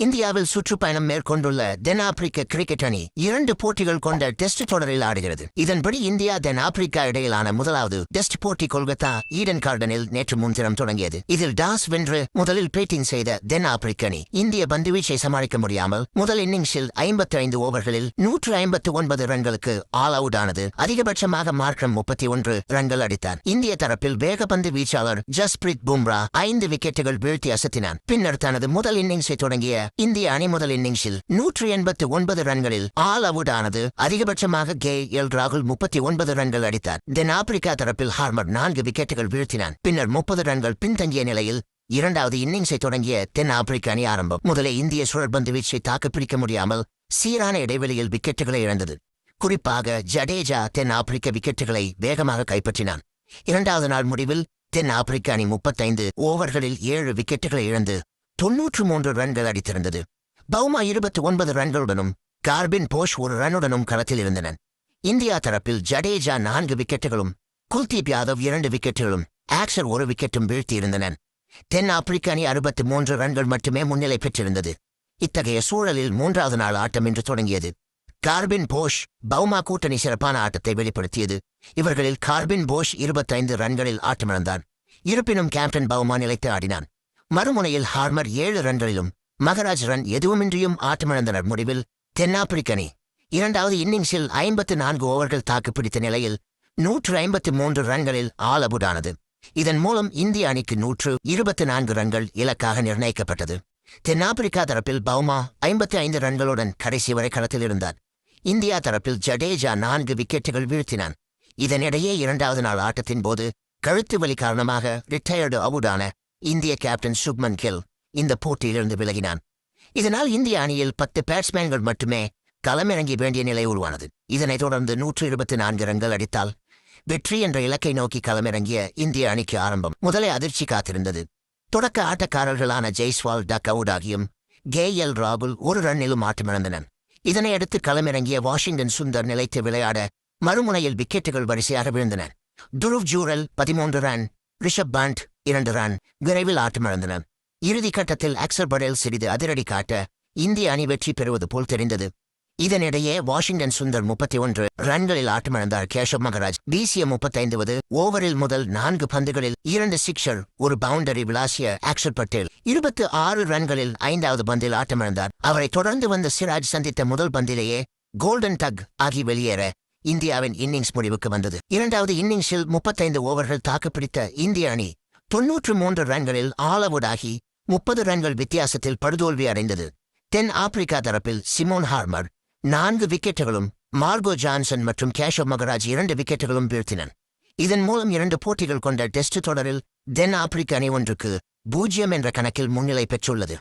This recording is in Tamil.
இந்தியாவில் சுற்றுப்பயணம் மேற்கொண்டுள்ள தென்னாப்பிரிக்க கிரிக்கெட் அணி இரண்டு போட்டிகள் கொண்ட டெஸ்ட் தொடரில் ஆடுகிறது. இதன்படி இந்தியா தென்னாப்பிரிக்கா இடையிலான முதலாவது டெஸ்ட் போட்டி கொல்கத்தா ஈடன் கார்டனில் நேற்று முன்தினம் தொடங்கியது. இதில் டாஸ் வென்று முதலில் பேட்டிங் செய்த தென்னாப்பிரிக்க அணி இந்திய பந்துவீச்சை சமாளிக்க முடியாமல் முதல் இன்னிங்ஸில் ஐம்பத்தி ஐந்து ஓவர்களில் நூற்று ஐம்பத்து ஒன்பது ரன்களுக்கு ஆல் அவுட் ஆனது. அதிகபட்சமாக மார்க்கம் முப்பத்தி ஒன்று ரன்கள் அடித்தார். இந்திய தரப்பில் வேகப்பந்து வீச்சாளர் ஜஸ்பிரித் பும்ரா ஐந்து விக்கெட்டுகள் வீழ்த்தி அசத்தினான் பின்னர் தனது முதல் இன்னிங்ஸை தொடங்கிய இந்திய அணி முதல் இன்னிங்ஸில் நூற்று எண்பத்து ஒன்பது ரன்களில் ஆல் அவுட் ஆனது. அதிகபட்சமாக கே. எல். ராகுல் முப்பத்தி ஒன்பது ரன்கள் அடித்தார். தென் ஆப்பிரிக்கா தரப்பில் ஹார்மர் நான்கு விக்கெட்டுகள் வீழ்த்தினான். பின்னர் முப்பது ரன்கள் பின்தங்கிய நிலையில் இரண்டாவது இன்னிங்ஸை தொடங்கிய தென் ஆப்பிரிக்க அணி ஆரம்பம். முதலே இந்திய சுழற்பந்து வீச்சை தாக்குப்பிடிக்க முடியாமல் சீரான இடைவெளியில் விக்கெட்டுகளை இழந்தது. குறிப்பாக ஜடேஜா தென் ஆப்பிரிக்க விக்கெட்டுகளை வேகமாக கைப்பற்றினான். இரண்டாவது நாள் முடிவில் தென் ஆப்பிரிக்க அணி முப்பத்தைந்து ஓவர்களில் ஏழு விக்கெட்டுகளை இழந்து தொன்னூற்று மூன்று ரன்கள் அடித்திருந்தது. பவுமா இருபத்தி ஒன்பது ரன்களுடனும் கார்பின் போஷ் ஒரு ரன்னுடனும் களத்தில் இருந்தனர் இந்தியா தரப்பில் ஜடேஜா நான்கு விக்கெட்டுகளும் குல்தீப் யாதவ் இரண்டு விக்கெட்டுகளும் ஆக்சர் ஒரு விக்கெட்டும் வீழ்த்தியிருந்தனர் தென் ஆப்பிரிக்க அணி அறுபத்தி மூன்று ரன்கள் மட்டுமே முன்னிலை பெற்றிருந்தது. இத்தகைய சூழலில் மூன்றாவது நாள் ஆட்டம் இன்று தொடங்கியது. கார்பின் போஷ் பவுமா கூட்டணி சிறப்பான ஆட்டத்தை வெளிப்படுத்தியது. இவர்களில் கார்பின் போஷ் இருபத்தைந்து ரன்களில் ஆட்டமிழந்தான் இருப்பினும் கேப்டன் பவுமா நிலைத்து ஆடினான். மறுமுனையில் ஹார்மர் ஏழு ரன்களிலும் மகராஜ் ரன் எதுவுமின்றியும் ஆட்டமிழந்தனர். முடிவில் தென்னாப்பிரிக்க அணி இரண்டாவது இன்னிங்ஸில் ஐம்பத்து நான்கு ஓவர்கள் தாக்குப்பிடித்த நிலையில் நூற்று ஐம்பத்து மூன்று ரன்களில் ஆல் இதன் மூலம் இந்திய அணிக்கு நூற்று இருபத்தி நான்கு ரன்கள் இலக்காக நிர்ணயிக்கப்பட்டது. தென்னாப்பிரிக்கா தரப்பில் பவுமா ஐம்பத்தி ஐந்து ரன்களுடன் கடைசி வரை களத்தில் இருந்தார். இந்தியா தரப்பில் ஜடேஜா நான்கு விக்கெட்டுகள் வீழ்த்தினான். இதனிடையே இரண்டாவது நாள் ஆட்டத்தின் போது கழுத்து வலி காரணமாக ரிட்டையர்டு அவுடான இந்திய கேப்டன் சுப்மன் கில் இந்த போட்டியிலிருந்து விலகினான். இதனால் இந்திய அணியில் பத்து பேட்ஸ்மேன்கள் மட்டுமே களமிறங்கி வேண்டிய நிலை உருவானது. இதனைத் தொடர்ந்து நூற்று இருபத்தி நான்கு ரன்கள் அடித்தால் வெற்றி என்ற இலக்கை நோக்கி களமிறங்கிய இந்திய அணிக்கு ஆரம்பம் முதலே அதிர்ச்சி காத்திருந்தது. தொடக்க ஆட்டக்காரர்களான ஜெய்ஸ்வால் டக்அவுட் ஆகியும் கே. எல். ராகுல் ஒரு ரன்னிலும் ஆட்டமிழந்தனர். இதனையடுத்து களமிறங்கிய வாஷிங்டன் சுந்தர் நிலைத்து விளையாட மறுமுனையில் விக்கெட்டுகள் வரிசையாக விழுந்தன. துருவ் ஜூரல் பதிமூன்று ரன் ரிஷப் பண்ட் இரண்டு ரன் விரைவில் ஆட்டமிழந்தன. இறுதி கட்டத்தில் அக்சர் படேல் சிறிது அதிரடி காட்ட இந்திய அணி வெற்றி பெறுவது போல் தெரிந்தது. இதனிடையே வாஷிங்டன் சுந்தர் முப்பத்தி ஒன்று ரன்களில் ஆட்டமிழந்தார் கேஷவ் மகராஜ். வீசிய முப்பத்தைந்துவது ஓவரில் முதல் நான்கு பந்துகளில் இரண்டு சிக்ஸர் ஒரு பவுண்டரி விளாசிய ஆக்ஷர் பட்டேல் இருபத்து ஆறு ரன்களில் ஐந்தாவது பந்தில் ஆட்டமிழந்தார். அவரை தொடர்ந்து வந்த சிராஜ் சந்தித்த முதல் பந்திலேயே கோல்டன் டக் ஆகி வெளியேற இந்தியாவின் இன்னிங்ஸ் முடிவுக்கு வந்தது. இரண்டாவது இன்னிங்ஸில் முப்பத்தைந்து ஓவர்கள் தாக்குப்பிடித்த இந்திய அணி தொன்னூற்று மூன்று ரன்களில் ஆல் முப்பது ரன்கள் வித்தியாசத்தில் படுதோல்வி அடைந்தது. தென் ஆப்பிரிக்கா தரப்பில் சிமோன் ஹார்மர் நான்கு விக்கெட்டுகளும் மார்கோ ஜான்சன் மற்றும் கேஷவ் மகராஜ் இரண்டு விக்கெட்டுகளும் வீழ்த்தினர். இதன் மூலம் இரண்டு போட்டிகள் கொண்ட டெஸ்ட் தொடரில் தென் ஆப்பிரிக்க அணி ஒன்றுக்கு பூஜ்ஜியம் என்ற கணக்கில் முன்னிலை பெற்றுள்ளது.